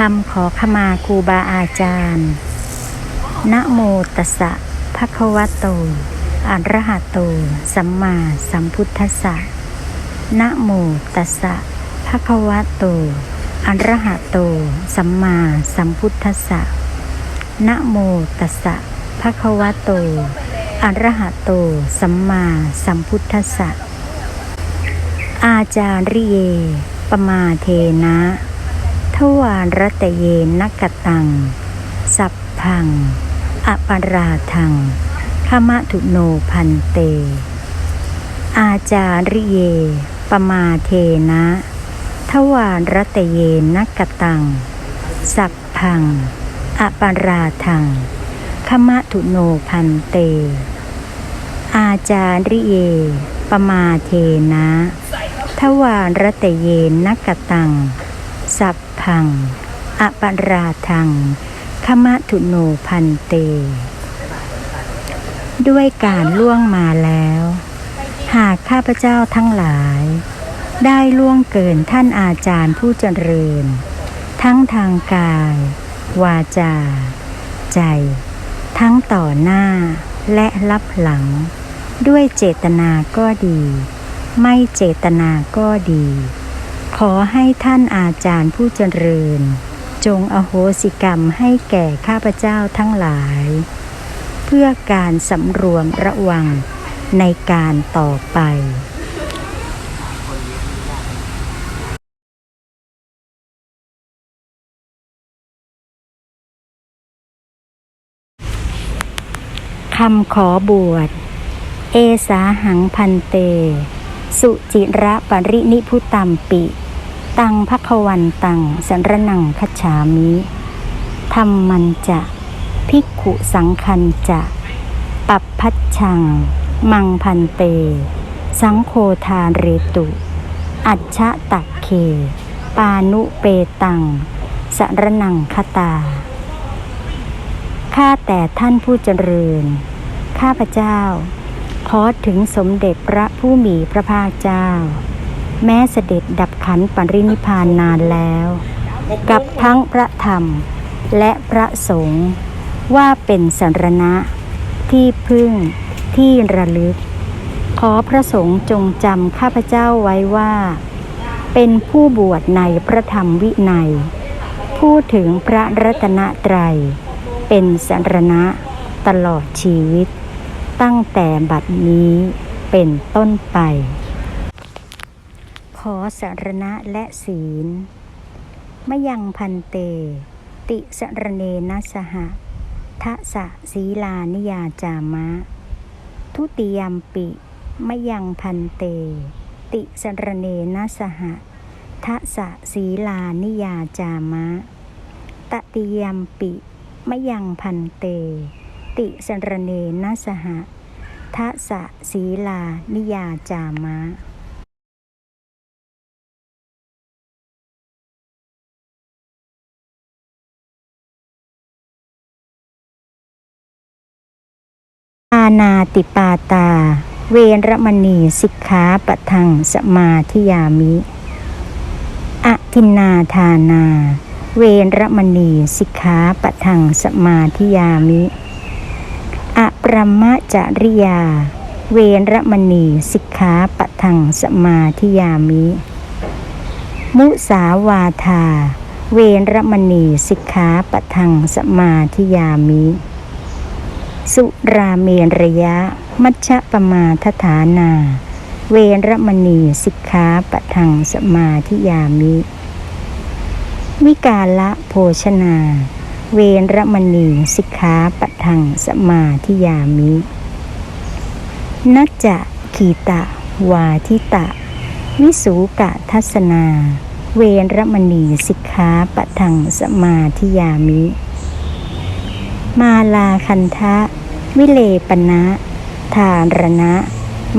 คำขอขมาครูบาอาจารย์นะโมตัสสะภะคะวะโตอะระหะโต สัมมาสัมพุทธัสสะนะโมตัสสะภะคะวะโตอะระหะโต สัมมาสัมพุทธัสสะนะโมตัสสะภะคะวะโตอะระหะโต สัมมาสัมพุทธัสสะอาจาริเย ปมาเทนะ ทวารรตเยนกตัง สัพพัง อปราทังขมะทุโนพันเต อาจาริเย ปมาเทนะ ทวารรตเยนกตัง สัพพัง อปราทังขมะทุโนพันเต อาจาริเย ปมาเทนะ ทวารรตเยนกตัง สัพ พัง อปราทังขมะทุโนพันเต ด้วยการล่วงมาแล้ว หากข้าพเจ้าทั้งหลาย ได้ล่วงเกินท่านอาจารย์ผู้เจริญ ทั้งทางกาย วาจา ใจ ทั้งต่อหน้าและรับหลัง ด้วยเจตนาก็ดี ไม่เจตนาก็ดี ขอให้ท่านอาจารย์ผู้เจริญ จงอโหสิกรรมให้แก่ข้าพเจ้าทั้งหลาย เพื่อการสำรวมระวังในการต่อไปคำขอบวช เอสาหังพันเต สุจิระปรินิพุตัมปิ ตังพักวันตังสันรนังคัจฉามิธรรมันจะภิกขุสังคันจะปัปพัชชัง มังพันเต สังโฆทานเรตุ อัจฉะตักเค ปานุเปตัง สรนังคตา ข้าแต่ท่านผู้เจริญ ข้าพเจ้า ขอถึงสมเด็จพระผู้มีพระภาคเจ้า แม้เสด็จดับขันปรินิพานนานแล้ว กับทั้งพระธรรมและพระสงฆ์ว่าเป็นสรณะ ที่พึ่งที่ระลึก ขอพระสงฆ์จงจำข้าพเจ้าไว้ว่า เป็นผู้บวชในพระธรรมวินัย พูดถึงพระรัตนตรัย เป็นสรณะตลอดชีวิต ตั้งแต่บัดนี้เป็นต้นไป ขอสารณะและศีลมยังพันเต ติสรเนนะสหะทะสะศีลานิยาจามะ ทุติยมปิมยังพันเต ติสรเนนะสหะทะสะศีลานิยาจามะ ตติยมปิมยังพันเต ติสรเนนะสหะทะสะศีลานิยาจามะาณาติปาตา เวรมณีสิกขาปะทังสมาธิยามิอทินนาทานา เวรมณีสิกขาปะทังสมาธิยามิอปรมะจริยา เวรมณีสิกขาปะทังสมาธิยามิ มุสาวาทา เวรมณีสิกขาปะทังสมาธิยามิ สุราเมรยะ มัชฌะปมาทฐานา เวรมณีสิกขาปะทังสมาธิยามิ วิกาละโภชนา เวรมณีสิกขาปะทังสมาธิยามิ นัจจะขีตะ วาทิตะ วิสูกะทัศนา เวรมณีสิกขาปะทังสมาธิยามิ มาลาคันทะ วิเลปนะทารณะ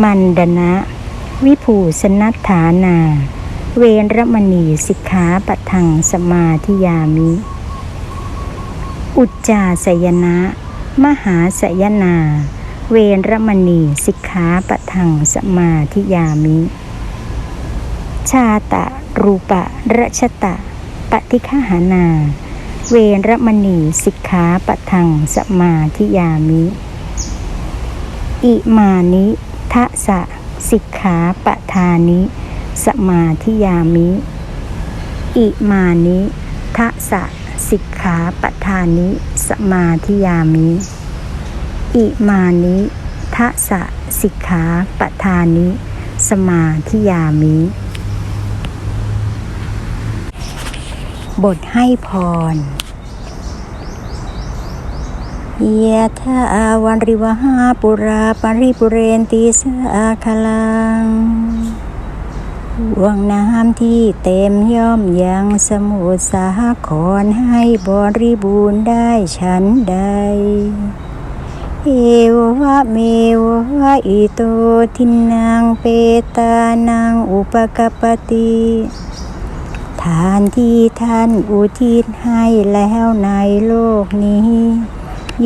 มันดนะ วิภูสนัฐานา เวรมณีสิกขาปทังสมาธิยามิ อุจจาสยนะ มหาสยนา เวรมณีสิกขาปทังสมาธิยามิ ชาตะรูปะรัชตะ ปฏิฆหานา เวรมณีสิกขาปะทังสมาธิยามิ อิมานิทะสะสิกขาปะทานิ สมาธิยามิ อิมานิทะสะสิกขาปะทานิสมาธิยามิ อิมานิทะสะสิกขาปะทานิ สมาธิยามิ บทให้พรยะทาวันริวหาปุราปริปุเรนติสาคลังห่วงน้ำที่เต็มย่อมยังสมุทรสาครให้บริบูรณ์ได้ฉันใด เอวะเมวะอิโตทินังเปตานังอุปกปติ ทานที่ท่านอุทิศให้แล้วในโลกนี้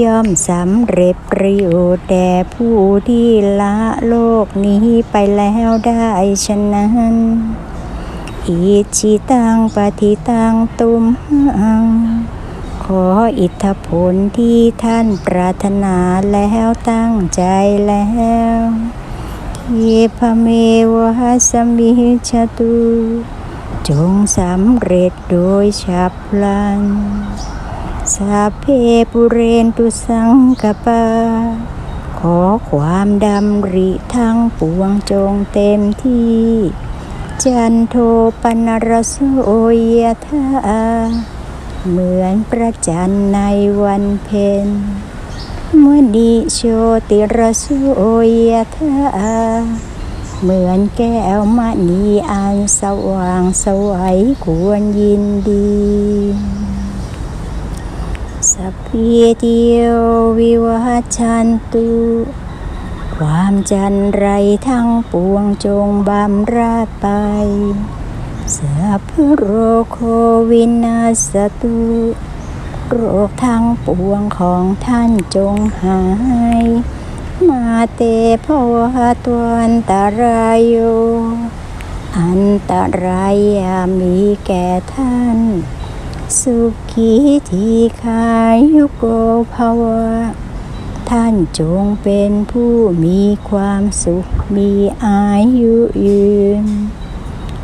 ย่อมสำเร็จประโยชน์แด่ผู้ที่ละโลกนี้ไปแล้วได้ฉะนั้นอิจิตังปฏิตังตุมหังขออิทธผลที่ท่านปรารถนาแล้วตั้งใจแล้วเยพเมวะสมิชตุ จงสำเร็จโดยฉับพลันสัพเพปุเรนตุสังกปา ขอความดำริทั้งปวงจงเต็มที่ จันโทปนรสโอยธาเหมือนประจันในวันเพ็ญเมื่อดิโชติรสโอยธา เหมือนแก้วมณีอันสว่างสวัยควรยินดีสัพเพเติโยววิวัชันตุความจันไรทั้งปวงจงบำราไปสัพโรโควินาสตุโรคทั้งปวงของท่านจงหาย มาเตภวะตวันตรายโยอันตรายามีแก่ท่าน สุขีทีขายุโกภวะ ท่านจงเป็นผู้มีความสุข มีอายุยืน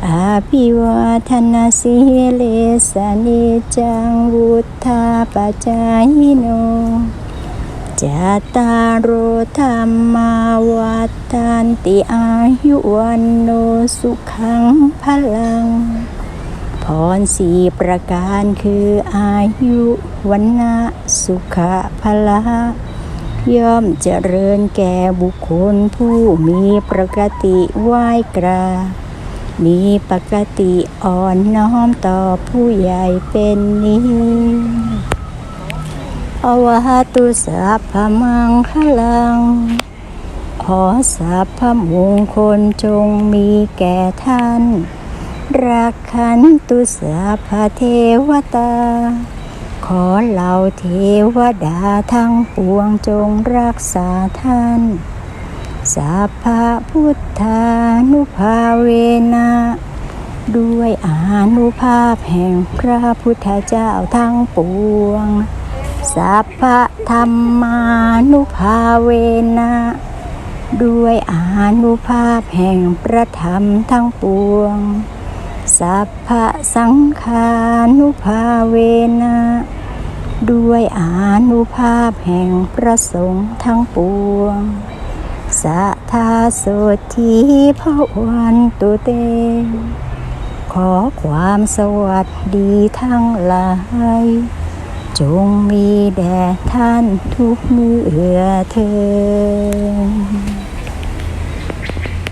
อาภิวาทนาสิเลสนิจังวุธาปจายโน จาตารโรธรรมาวัฏันติอายุวันโนสุขังพลัง พรสี่ประการคืออายุวันนะสุขะพละย่อมเจริญแก่บุคคลผู้มีปกติไหว้กรา มีปกติอ่อนน้อมต่อผู้ใหญ่เป็นนิ อวหาตุสัพพมังคลัง ขอสัพพมงคลจงมีแก่ท่าน รักขันตุสัพพเทวตา ขอเหล่าเทวดาทั้งปวงจงรักษาท่านสัพพะพุทธานุภาเวนะด้วยอานุภาพแห่งพระพุทธเจ้าทั้งปวง สัพพะธรรมานุภาเวนะ ด้วยอานุภาพแห่งพระธรรมทั้งปวง สัพพะสังฆานุภาเวนะ ด้วยอานุภาพแห่งพระสงฆ์ทั้งปวง สัทาโสธีพระวันตุเต ขอความสวัสดีทั้งหลาย จงมีแด่ท่านทุกเมื่อเธอ